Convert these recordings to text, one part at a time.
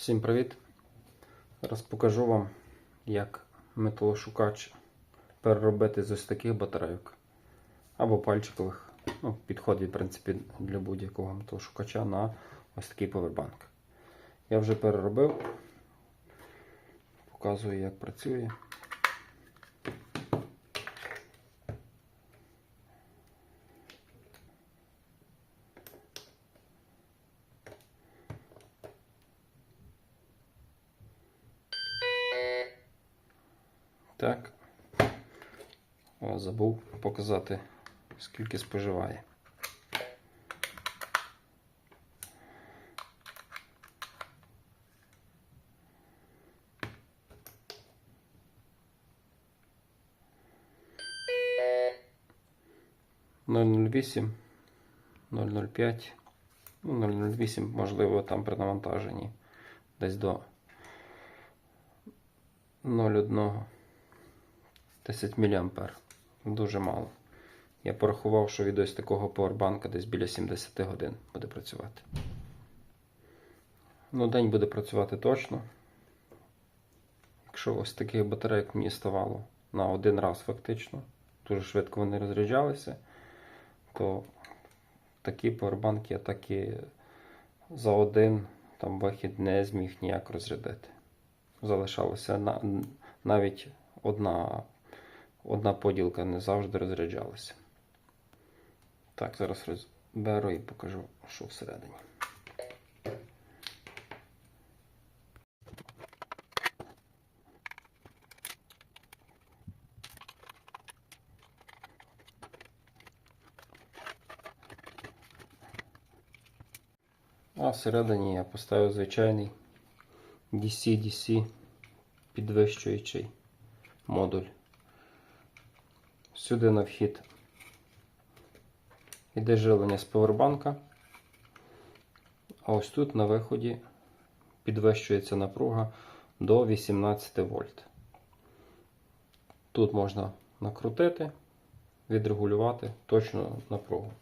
Всім привіт! Зараз покажу вам, як металошукач переробити з ось таких батарейок або пальчикових. Ну, підходить, в принципі, для будь-якого металошукача на ось такий повербанк. Я вже переробив, показую, як працює. Так. О, забув показати, скільки споживає. Нуль вісім, ноль нуль п'ять, ну, ноль нуль вісім, можливо, там при навантаженні десь до 0,1 10 мА. Дуже мало. Я порахував, що від ось такого поwerbanка десь біля 70 годин буде працювати. Ну, день буде працювати точно. Якщо ось таких батарейок мені ставало на один раз фактично, дуже швидко вони розряджалися, то такі поwerbanки я так і за один там вихід не зміг ніяк розрядити. Залишалося на, навіть одна одна поділка не завжди розряджалася. Так, зараз розберу і покажу, що всередині. А всередині я поставив звичайний DC-DC підвищуючий модуль. Сюди на вхід іде живлення з повербанка. А ось тут на виході підвищується напруга до 18 вольт. Тут можна накрутити, відрегулювати точну напругу.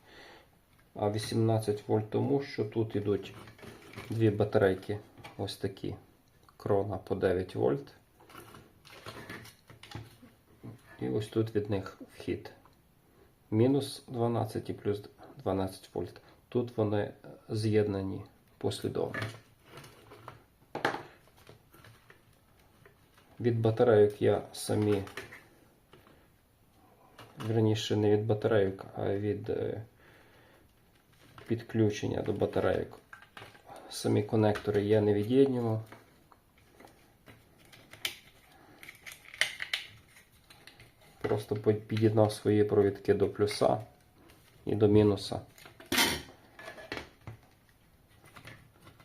А 18 вольт тому, що тут йдуть дві батарейки ось такі. Крона по 9 вольт. І ось тут від них вхід. Мінус 12 і плюс 12 вольт. Тут вони з'єднані послідовно. Від батарейок я самі, верніше не від батарейок, а від е, підключення до батарейок. Самі конектори я не від'єднював. Просто під'єднав свої провідки до плюса і до мінуса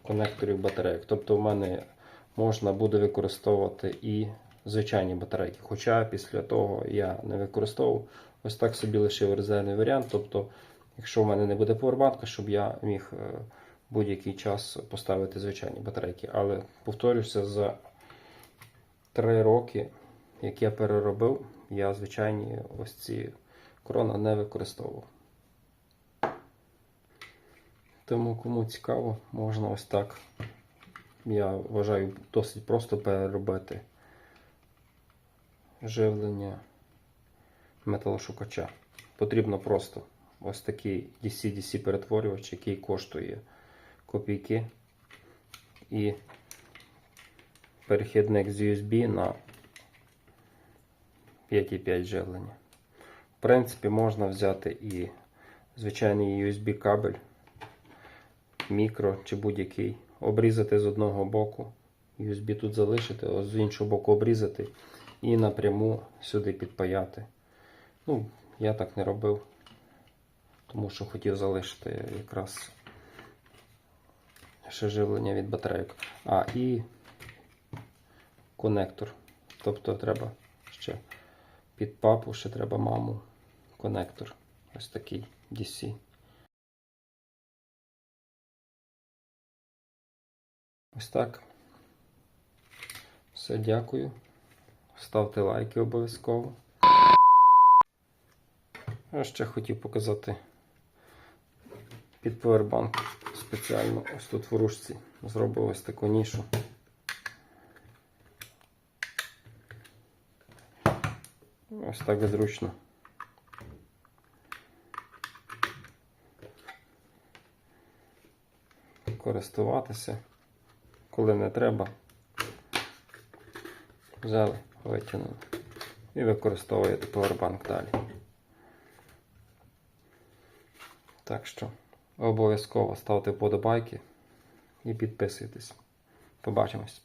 конекторів батарейок. Тобто в мене можна буде використовувати і звичайні батарейки. Хоча після того я не використовував. Ось так собі лишив резервний варіант. Тобто, якщо в мене не буде повербанка, щоб я міг е, будь-який час поставити звичайні батарейки. Але повторюся, за 3 роки, як я переробив, я звичайні ось ці крона не використовував. Тому кому цікаво, можна ось так, я вважаю, досить просто переробити живлення металошукача. Потрібно просто ось такий DC-DC перетворювач, який коштує копійки. І перехідник з USB на 5,5 живлення. В принципі, можна взяти і звичайний USB кабель, мікро чи будь-який, обрізати з одного боку, USB тут залишити, а з іншого боку обрізати і напряму сюди підпаяти. Ну, я так не робив, тому що хотів залишити якраз ще живлення від батарейок. А, і конектор. Тобто треба ще під папу, ще треба маму конектор. Ось такий DC. Ось так. Все, дякую. Ставте лайки обов'язково. Я ще хотів показати під повербанк спеціально ось тут в ручці зробив ось таку нішу. Ось так зручно. Користуватися, коли не треба. Взяли, витягнули і використовуєте поwerbank далі. Так що обов'язково ставте вподобайки і підписуйтесь. Побачимось.